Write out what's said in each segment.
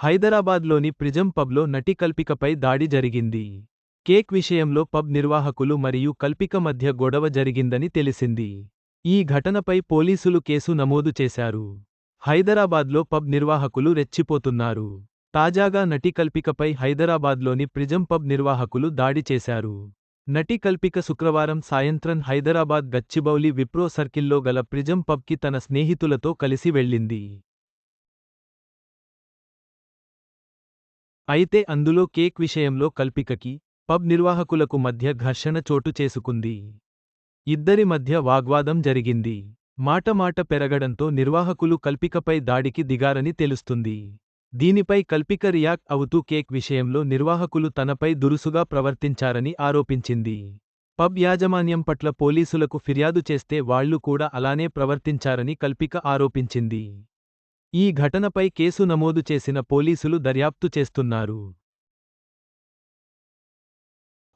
హైదరాబాద్లోని ప్రిజం పబ్లో నటి కల్పికపై దాడి జరిగింది. కేక్ విషయంలో పబ్ నిర్వాహకులు మరియు కల్పిక మధ్య గొడవ జరిగిందని తెలిసింది. ఈ ఘటనపై పోలీసులు కేసు నమోదు చేశారు. హైదరాబాద్లో పబ్ నిర్వాహకులు రెచ్చిపోతున్నారు. తాజాగా నటి కల్పికపై హైదరాబాద్లోని ప్రిజం పబ్ నిర్వాహకులు దాడి చేశారు. నటి కల్పిక శుక్రవారం సాయంత్రం హైదరాబాద్ గచ్చిబౌలి విప్రో సర్కిల్లో గల ప్రిజం పబ్కి తన స్నేహితులతో కలిసి వెళ్ళింది. అయితే అందులో కేక్ విషయంలో కల్పికకి పబ్ నిర్వాహకులకు మధ్య ఘర్షణ చోటు చేసుకుంది. ఇద్దరి మధ్య వాగ్వాదం జరిగింది. మాట మాట పెరగడంతో నిర్వాహకులు కల్పికపై దాడికి దిగారని తెలుస్తుంది. దీనిపై కల్పిక రియాక్ట్ అవుతూ కేక్ విషయంలో నిర్వాహకులు తనపై దురుసుగా ప్రవర్తించారని ఆరోపించింది. పబ్ యాజమాన్యం పట్ల పోలీసులకు ఫిర్యాదు చేస్తే వాళ్ళు కూడా అలానే ప్రవర్తించారని కల్పిక ఆరోపించింది. ఈ ఘటనపై కేసు నమోదు చేసిన పోలీసులు దర్యాప్తు చేస్తున్నారు.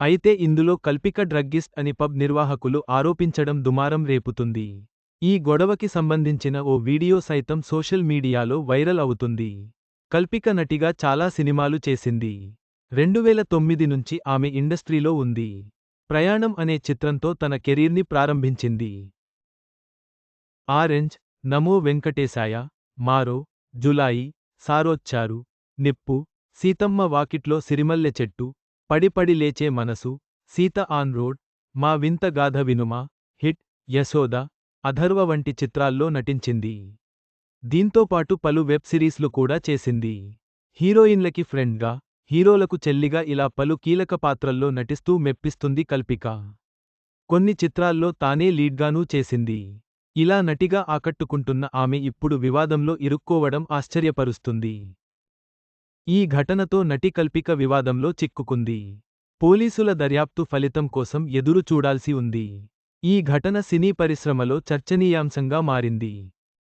అయితే ఇందులో కల్పిక డ్రగ్గిస్ట్ అని పబ్ నిర్వాహకులు ఆరోపించడం దుమారం రేపుతుంది. ఈ గొడవకి సంబంధించిన ఓ వీడియో సైతం సోషల్ మీడియాలో వైరల్ అవుతుంది. కల్పిక నటిగా చాలా సినిమాలు చేసింది. రెండువేల తొమ్మిది నుంచి ఆమె ఇండస్ట్రీలో ఉంది. ప్రయాణం అనే చిత్రంతో తన కెరీర్ని ప్రారంభించింది. ఆరెంజ్ నమో వెంకటేశాయ మారో జులాయి సారోచ్చారు నిప్పు సీతమ్మ వాకిట్లో సిరిమల్లె చెట్టు పడిపడి లేచే మనసు సీత ఆన్ రోడ్ మా వింత గాథ వినుమ హిట్ యశోద అధర్వ వంటి చిత్రాల్లో నటించింది. దీంతోపాటు పలు వెబ్ సిరీస్లు కూడా చేసింది. హీరోయిన్లకి ఫ్రెండ్గా హీరోలకు చెల్లిగా ఇలా పలు కీలక పాత్రల్లో నటిస్తూ మెప్పిస్తుంది కల్పిక. కొన్ని చిత్రాల్లో తానే లీడ్గానూ చేసింది. ఇలా నటిగా ఆకట్టుకుంటున్న ఆమె ఇప్పుడు వివాదంలో ఇరుక్కోవడం ఆశ్చర్యపరుస్తుంది. ఈ ఘటనతో నటి కల్పిక వివాదంలో చిక్కుకుంది. పోలీసుల దర్యాప్తు ఫలితం కోసం ఎదురు చూడాల్సి ఉంది. ఈ ఘటన సినీ పరిశ్రమలో చర్చనీయాంశంగా మారింది.